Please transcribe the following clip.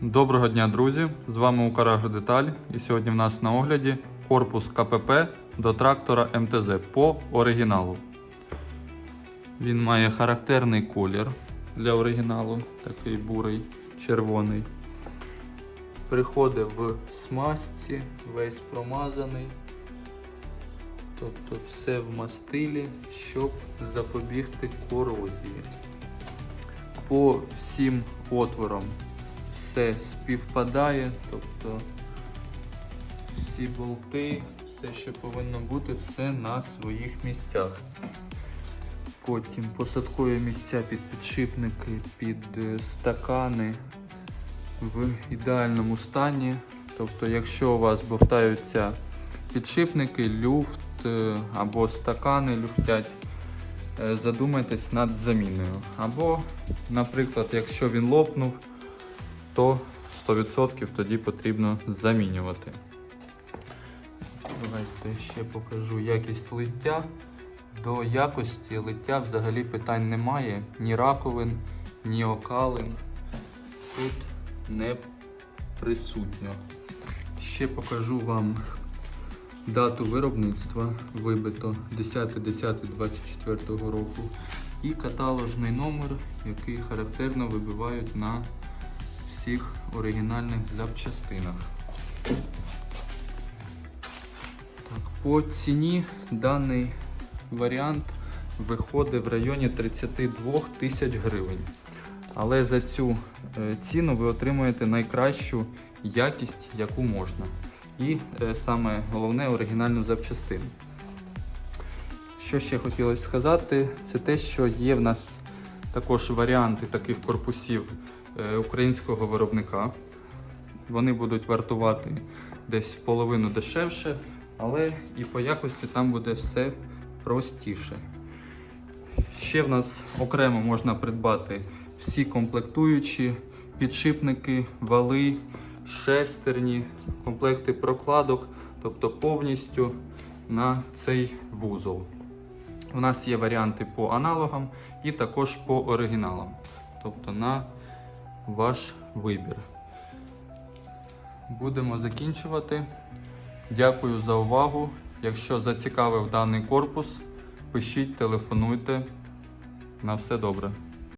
Доброго дня, друзі! З вами Укаражу Деталь. І сьогодні в нас на огляді корпус КПП до трактора МТЗ по оригіналу. Він має характерний колір для оригіналу, такий бурий, червоний. Приходить в смазці, весь промазаний. Тобто все в мастилі, щоб запобігти корозії. По всім отворам все співпадає, тобто всі болти, все, що повинно бути, все на своїх місцях. Потім посадкові місця під підшипники, під е, стакани в ідеальному стані. Тобто, якщо у вас бовтаються підшипники, люфт е, або стакани люфтять, е, задумайтесь над заміною. Або, наприклад, якщо він лопнув, то 100% тоді потрібно замінювати. Давайте ще покажу якість лиття. До якості лиття взагалі питань немає. Ні раковин, ні окалин. Тут не присутньо. Ще покажу вам дату виробництва вибито 10.10.24 року і каталожний номер, який характерно вибивають на всіх оригінальних запчастинах. Так, по ціні даний варіант виходить в районі 32 тисяч гривень. Але за цю е, ціну ви отримуєте найкращу якість, яку можна. І е, саме головне оригінальну запчастину. Що ще хотілося сказати, це те, що є в нас також варіанти таких корпусів е, українського виробника. Вони будуть вартувати десь в половину дешевше, але і по якості там буде все простіше. Ще в нас окремо можна придбати всі комплектуючі, підшипники, вали, шестерні, комплекти прокладок, тобто повністю на цей вузол. У нас є варіанти по аналогам і також по оригіналам, тобто на ваш вибір. Будемо закінчувати. Дякую за увагу. Якщо зацікавив даний корпус, пишіть, телефонуйте. На все добре.